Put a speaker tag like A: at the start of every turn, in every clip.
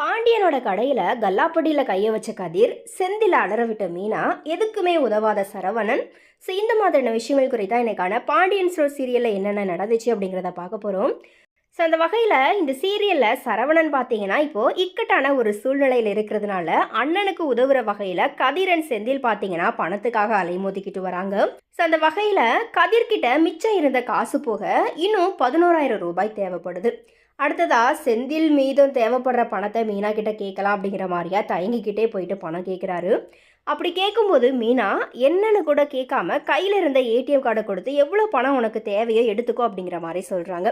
A: பாண்டியனோட கடையில் கல்லாப்படியில் கையை வச்ச கதிர் செந்தில் அலற விட்ட மீனா எதுக்குமே உதவாத சரவணன். ஸோ இந்த மாதிரியான விஷயங்கள் குறித்தா இன்றைக்கான பாண்டியன் ஸ்டோர் சீரியலில் என்னென்ன நடந்துச்சு அப்படிங்கிறத பார்க்க போகிறோம் ஸோ அந்த வகையில் இந்த சீரியலில் சரவணன் பார்த்தீங்கன்னா இப்போது இக்கட்டான ஒரு சூழ்நிலையில் இருக்கிறதுனால அண்ணனுக்கு உதவுற வகையில் கதிரன் செந்தில் பார்த்தீங்கன்னா பணத்துக்காக அலைமோதிக்கிட்டு வராங்க. ஸோ அந்த வகையில் கதிர்கிட்ட மிச்சம் இருந்த காசு போக இன்னும் பதினோராயிரம் ரூபாய் தேவைப்படுது. அடுத்ததாக செந்தில் மீதும் தேவைப்படுற பணத்தை மீனா கிட்ட கேட்கலாம் அப்படிங்கிற மாதிரியா தயங்கிக்கிட்டே போயிட்டு பணம் கேட்குறாரு அப்படி கேட்கும்போது மீனா என்னன்னு கூட கேட்காம கையில் இருந்த ஏடிஎம் கார்டை கொடுத்து எவ்வளோ பணம் உனக்கு தேவையோ எடுத்துக்கோ அப்படிங்கிற மாதிரி சொல்கிறாங்க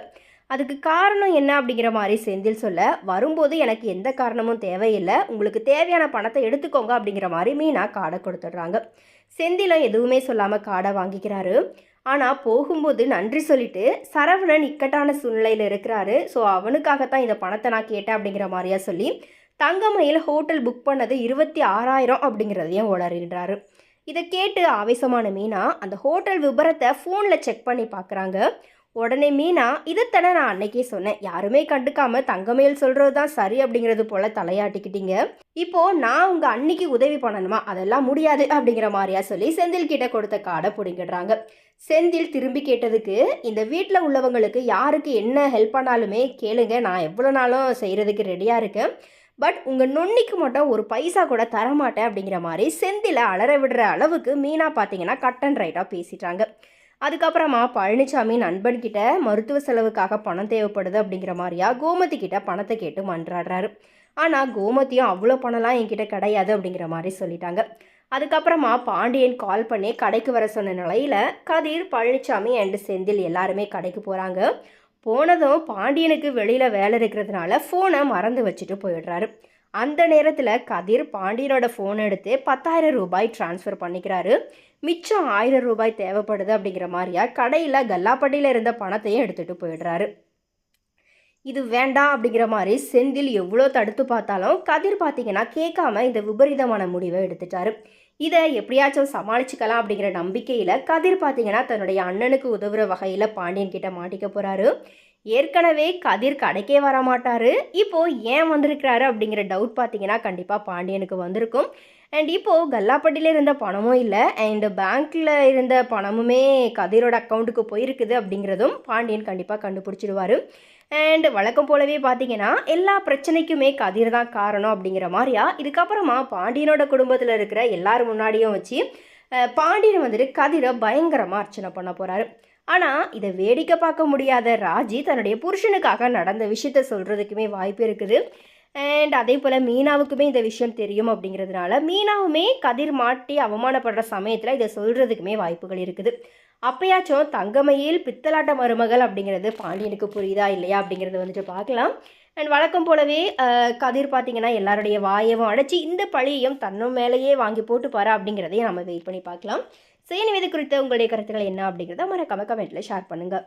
A: அதுக்கு காரணம் என்ன அப்படிங்கிற மாதிரி செந்தில் சொல்ல வரும்போது எனக்கு எந்த காரணமும் தேவையில்லை. உங்களுக்கு தேவையான பணத்தை எடுத்துக்கோங்க அப்படிங்கிற மாதிரி மீனா கார்டை கொடுத்துட்றாங்க. செந்திலும் எதுவுமே சொல்லாமல் கார்டை வாங்கிக்கிறாரு. ஆனால் போகும்போது நன்றி சொல்லிட்டு சரவணன் இக்கட்டான சூழ்நிலையில் இருக்கிறாரு. ஸோ அவனுக்காகத்தான் இந்த பணத்தை நான் கேட்டேன் அப்படிங்கிற மாதிரியா சொல்லி தங்கமயில் ஹோட்டல் புக் பண்ணது இருபத்தி ஆறாயிரம் அப்படிங்கிறதையும் உளறிடுறாரு. இதை கேட்டு ஆவேசமான மீனா அந்த ஹோட்டல் விபரத்தை ஃபோனில் செக் பண்ணி பார்க்குறாங்க. உடனே மீனா இதைத்தானே நான் அன்னைக்கே சொன்னேன். யாருமே கண்டுக்காம தங்கமயில் சொல்கிறது தான் சரி அப்படிங்கிறது போல் தலையாட்டிக்கிட்டீங்க. இப்போது நான் உங்கள் அன்னைக்கு உதவி பண்ணணுமா? அதெல்லாம் முடியாது அப்படிங்கிற மாதிரியா சொல்லி செந்தில் கிட்ட கொடுத்த காடை பிடிங்கிடுறாங்க. செந்தில் திரும்பி கேட்டதுக்கு இந்த வீட்டில் உள்ளவங்களுக்கு யாருக்கு என்ன ஹெல்ப் பண்ணாலுமே கேளுங்க. நான் எவ்வளோ நாளும் செய்கிறதுக்கு ரெடியாக இருக்கேன். பட் உங்கள் நொன்னிக்கு மட்டும் ஒரு பைசா கூட தரமாட்டேன் அப்படிங்கிற மாதிரி செந்தில அலற விடுற அளவுக்கு மீனா பார்த்தீங்கன்னா கட் அண்ட் ரைட்டாக பேசிட்டாங்க. அதுக்கப்புறமா பழனிசாமி நண்பன்கிட்ட மருத்துவ செலவுக்காக பணம் தேவைப்படுது அப்படிங்கிற மாதிரியா கோமதி கிட்ட பணத்தை கேட்டு மன்றாடுறாரு. ஆனால் கோமதியும் அவ்வளோ பணம்லாம் என்கிட்ட கிடையாது அப்படிங்கிற மாதிரி சொல்லிட்டாங்க. அதுக்கப்புறமா பாண்டியன் கால் பண்ணி கடைக்கு வர சொன்ன நிலையில் கதிர் பழனிசாமி அண்டு செந்தில் எல்லாருமே கடைக்கு போகிறாங்க போனதும் பாண்டியனுக்கு வெளியில் வேலை இருக்கிறதுனால ஃபோனை மறந்து வச்சுட்டு போயிடுறாரு. அந்த நேரத்தில் கதிர் பாண்டியனோட ஃபோன் எடுத்து பத்தாயிரம் ரூபாய் ட்ரான்ஸ்ஃபர் பண்ணிக்கிறாரு. மிச்சம் ஆயிரம் ரூபாய் தேவைப்படுது அப்படிங்கிற மாதிரியா கடையில் கல்லாப்பட்டியில் இருந்த பணத்தையும் எடுத்துகிட்டு போயிடுறாரு. இது வேண்டாம் அப்படிங்கிற மாதிரி செந்தில் எவ்வளோ தடுத்து பார்த்தாலும் கதிர் பார்த்தீங்கன்னா கேட்காம இந்த விபரீதமான முடிவை எடுத்துட்டாரு. இதை எப்படியாச்சும் சமாளிச்சுக்கலாம் அப்படிங்கிற நம்பிக்கையில் கதிர் பார்த்தீங்கன்னா தன்னுடைய அண்ணனுக்கு உதவுற வகையில் பாண்டியன் கிட்ட மாட்டிக்க போகிறாரு ஏற்கனவே கதிர் கடைக்கே வர மாட்டார். இப்போது ஏன் வந்திருக்கிறாரு அப்படிங்கிற டவுட் பார்த்தீங்கன்னா கண்டிப்பாக பாண்டியனுக்கு வந்திருக்கும். அண்ட் இப்போது கல்லாப்பட்டியில் இருந்த பணமும் இல்லை. அண்ட் பேங்க்கில் இருந்த பணமுமே கதிரோட அக்கௌண்ட்டுக்கு போயிருக்குது அப்படிங்கிறதும் பாண்டியன் கண்டிப்பாக கண்டுபிடிச்சிடுவார். அண்ட் வழக்கம் போலவே பார்த்தீங்கன்னா எல்லா பிரச்சனைக்குமே கதிர் தான் காரணம் அப்படிங்கிற மாதிரியா? இதுக்கப்புறமா பாண்டியனோட குடும்பத்தில் இருக்கிற எல்லாரும் முன்னாடியும் வச்சு பாண்டியன் வந்துட்டு கதிரை பயங்கரமாக அர்ச்சனை பண்ண போகிறாரு ஆனால் இதை வேடிக்கை பார்க்க முடியாத ராஜி தன்னுடைய புருஷனுக்காக நடந்த விஷயத்த சொல்கிறதுக்குமே வாய்ப்பு இருக்குது. அண்ட் அதே போல் மீனாவுக்குமே இந்த விஷயம் தெரியும் அப்படிங்கிறதுனால மீனாவுமே கதிர் மாட்டி அவமானப்படுற சமயத்தில் இதை சொல்கிறதுக்குமே வாய்ப்புகள் இருக்குது. அப்பயாச்சும் தங்கமையில் பித்தலாட்ட மருமகள் அப்படிங்கிறது பாண்டியனுக்கு புரியுதா இல்லையா அப்படிங்கிறது வந்துட்டு பார்க்கலாம். அண்ட் வழக்கம் போலவே கதிர் பார்த்தீங்கன்னா எல்லாருடைய வாயவும் அடைச்சி இந்த பழியையும் தன்னும் மேலேயே வாங்கி போட்டு பாரு அப்படிங்கிறதையும் நம்ம வெயிட் பண்ணி பார்க்கலாம். சுயநிவேதி குறித்த உங்களுடைய கருத்துக்கள் என்ன அப்படிங்கிறத மறக்காம கமெண்ட்டில் ஷேர் பண்ணுங்கள்